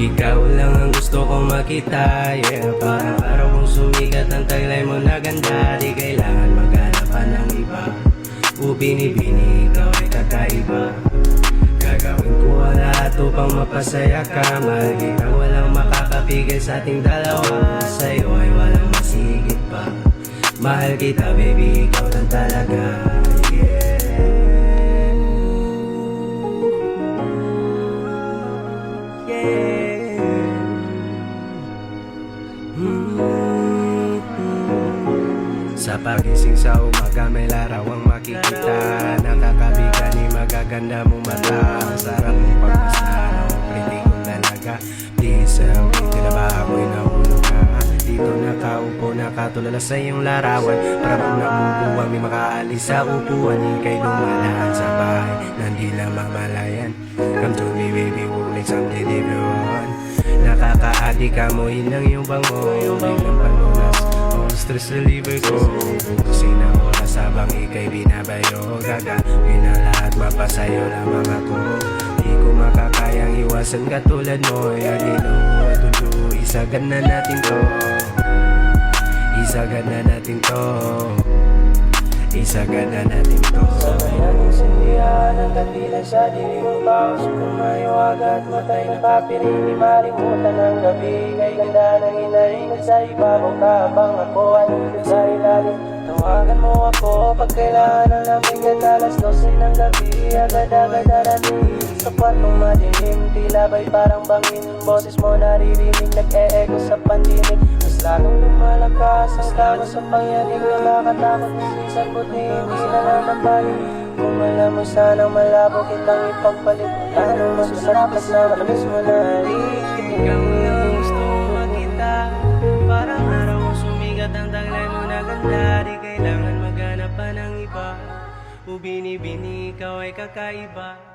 Ikaw lang ang gusto kong makita Yeah, parang araw kong sumikat Ang taglay mo na ganda. Di kaya binibini, ikaw ay kakaiba. Gagawin ko ang lahat upang mapasaya ka. Mahal kita, walang makakapigil sa ating dalawa. Sa'yo ay walang masigit pa. Mahal kita baby, ikaw lang talaga. Yeah Sa pagising sa umaga may larawang makikita. Nakakabiga ni magaganda mong mata. Sarap mong pagmasdan o pretty kong dalaga Please, um, dito na ba ako'y nahulog ka? Dito nakaupo nakatulala sa iyong larawan. Para kung nabubuwang may makaalis sa upuan. Ika'y dumalaan sa bahay Nang di na mamalayan. Come to me baby, we'll make something different. Nakakaadi ka mo, lang yung bango. Biglang panunas All stress reliever ko. Kasi na oras habang ikay binabayo. Gagawin na lahat mapasayo lamang ako Di ko makakayang iwasan katulad mo. Yagino at tulo Isagan na natin to. Isagan na natin to Isagan na natin to Sabay natin sindihan ang kandila sa dilim ng baos Kung maiwaga at matay na papirin Di malimutan ang gabi Kay ganda ng inahinga sa ibabaw ka Habang ako higit sa ilalim Tawagan mo ako pag kailangan ng lamig At alas 12 ng gabi. Agad-agad darating Sa kwartong madilim. Tila ba'y parang bangin? Boses mo naririnig Nag-e-echo sa pandinig. Mas lalong lumalakas Ang lawa sa pangyayari Nakakatakot na sisan Buti hindi na ng balik Kung alam mo sanang malabo Kitang ipagpalit Ano masasarap At na matamis mo na Ikaw lang ganda Di kailangan maghanap pa ng iba O binibini ikaw ay kakaiba